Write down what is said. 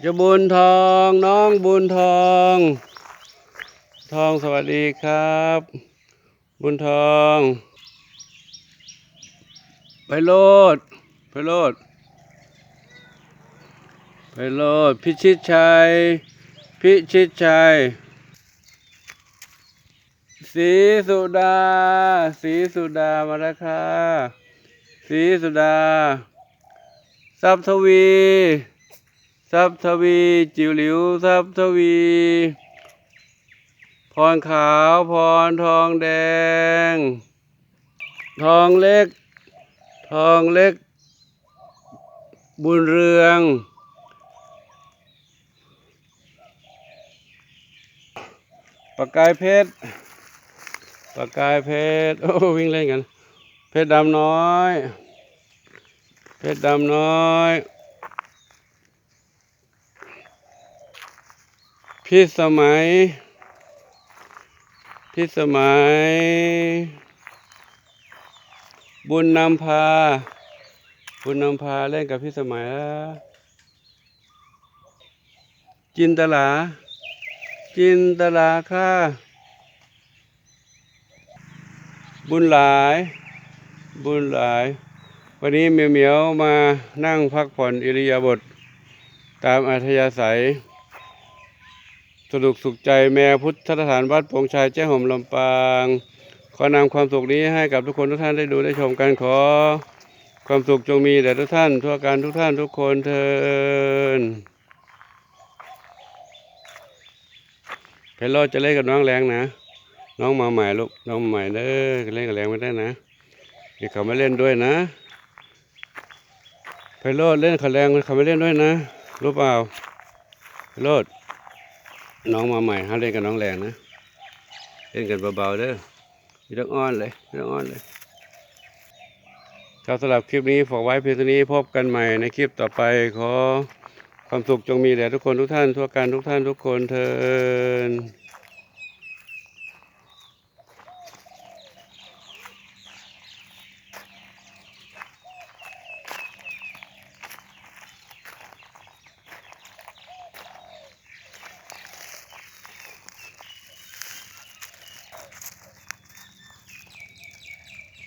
เจะบุญทองน้องบุญทอง ทองสวัสดีครับ บุญทอง ไปโลดไปโลดไปโลดพิชิตชัย พิชิตชัยสีสุดา สีสุดามาแล้วค่ะสีสุดา ทรัพย์ทวี ทรัพย์ทวี จิ๋วหลิวทรัพย์ทวี พรขาวพรทองแดง ทองเล็ก ทองเล็ก บุญเรือง ประกายเพชรประกายเพชรโอ้วิ่งเล่นกัน เพชรดำน้อย เพชรดำน้อย พี่สมัย พี่สมัย บุญนำพา บุญนำพาเล่นกับพี่สมัยแล้วจินตลา จินตลาค่ะ บุญหลาย บุญหลาย วันนี้เมียวเมียวมานั่งพักผ่อนอิริยาบถตามอัธยาศัย สนุกสุขใจแม่พุทธสถานวัดโปงชัยเจ้าห่มลำปาง ขอนำความสุขนี้ให้กับทุกคนทุกท่านได้ดูได้ชมกันขอ ความสุขจงมีแด่ทุกท่านทั่วการทุกท่านทุกคนเทินเพลโลจะเล่นกับน้องแรงนะ น้องมาใหม่ลูกน้องใหม่เด้อเล่นกับแรงไม่ได้นะเดี๋ยวเขาไม่เล่นด้วยนะไพโรดเล่นกับแรงเขาไม่เล่นด้วยนะรู้เปล่าไพโรด น้องมาใหม่ห้เล่นกับน้องแรงนะ เล่นกันเบาๆเด้อไม่ต้องอ้อนเลยไม่ต้องอ้อนเลยครับสำหรับคลิปนี้ฝากไว้เพียงเท่านี้พบกันใหม่ในคลิปต่อไปขอความสุขจงมีแด่ทุกคนทุกท่านทั่วกันทุกท่านทุกคนเทิน